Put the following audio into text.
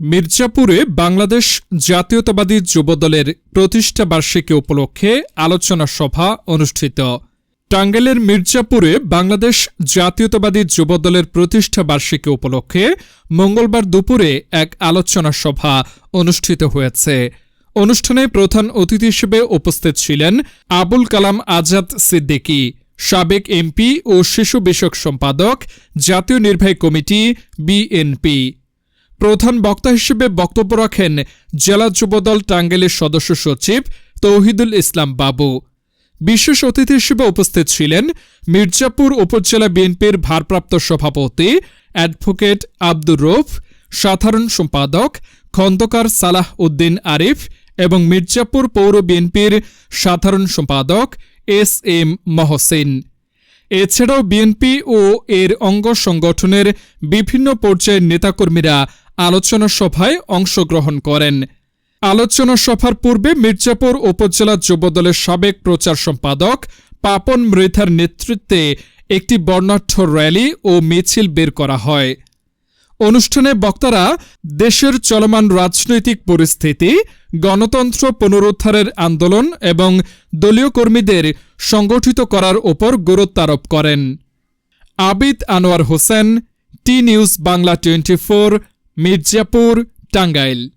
মির্জাপুরে বাংলাদেশ জাতীয়তাবাদী যুবদলের প্রতিষ্ঠা বার্ষিকী উপলক্ষে আলোচনা সভা অনুষ্ঠিত। টাঙ্গাইলের মির্জাপুরে বাংলাদেশ জাতীয়তাবাদী যুবদলের প্রতিষ্ঠা বার্ষিকী উপলক্ষে মঙ্গলবার দুপুরে এক আলোচনা সভা অনুষ্ঠিত হয়েছে। অনুষ্ঠানে প্রধান অতিথি হিসেবে উপস্থিত ছিলেন আবুল কালাম আজাদ সিদ্দিকী। সাবেক এমপি ও শিশু বিষয়ক সম্পাদক, জাতীয় নির্বাহী কমিটি, বিএনপি। প্রধান বক্তা হিসেবে বক্তব্য রাখেন জেলা যুবদল টাঙ্গাইলের সদস্য সচিব তৌহিদুল ইসলাম বাবু। বিশেষ অতিথি হিসেবে উপস্থিত ছিলেন মির্জাপুর উপজেলা বিএনপির ভারপ্রাপ্ত সভাপতি অ্যাডভোকেট আব্দুর রৌফ সাধারণ সম্পাদক খন্দকার সালাহ উদ্দিন আরিফ এবং মির্জাপুর পৌর বিএনপির সাধারণ সম্পাদক এস এম মহসিন। এছাড়াও বিএনপি ও এর অঙ্গ সংগঠনের বিভিন্ন পর্যায়ের নেতাকর্মীরা আলোচনা সভায় অংশগ্রহণ করেন। আলোচনা সভার পূর্বে মির্জাপুর উপজেলা যুবদলের সাবেক প্রচার সম্পাদক পাপন মৃধার নেতৃত্বে একটি বর্ণাঢ্য র্যালি ও মিছিল বের করা হয়। অনুষ্ঠানে বক্তারা দেশের চলমান রাজনৈতিক পরিস্থিতি, গণতন্ত্র পুনরুদ্ধারের আন্দোলন এবং দলীয় কর্মীদের সংগঠিত করার ওপর গুরুত্ব আরোপ করেন। Abid Anwar Hossain, T news Bangla twenty Mirzapur, Tangail.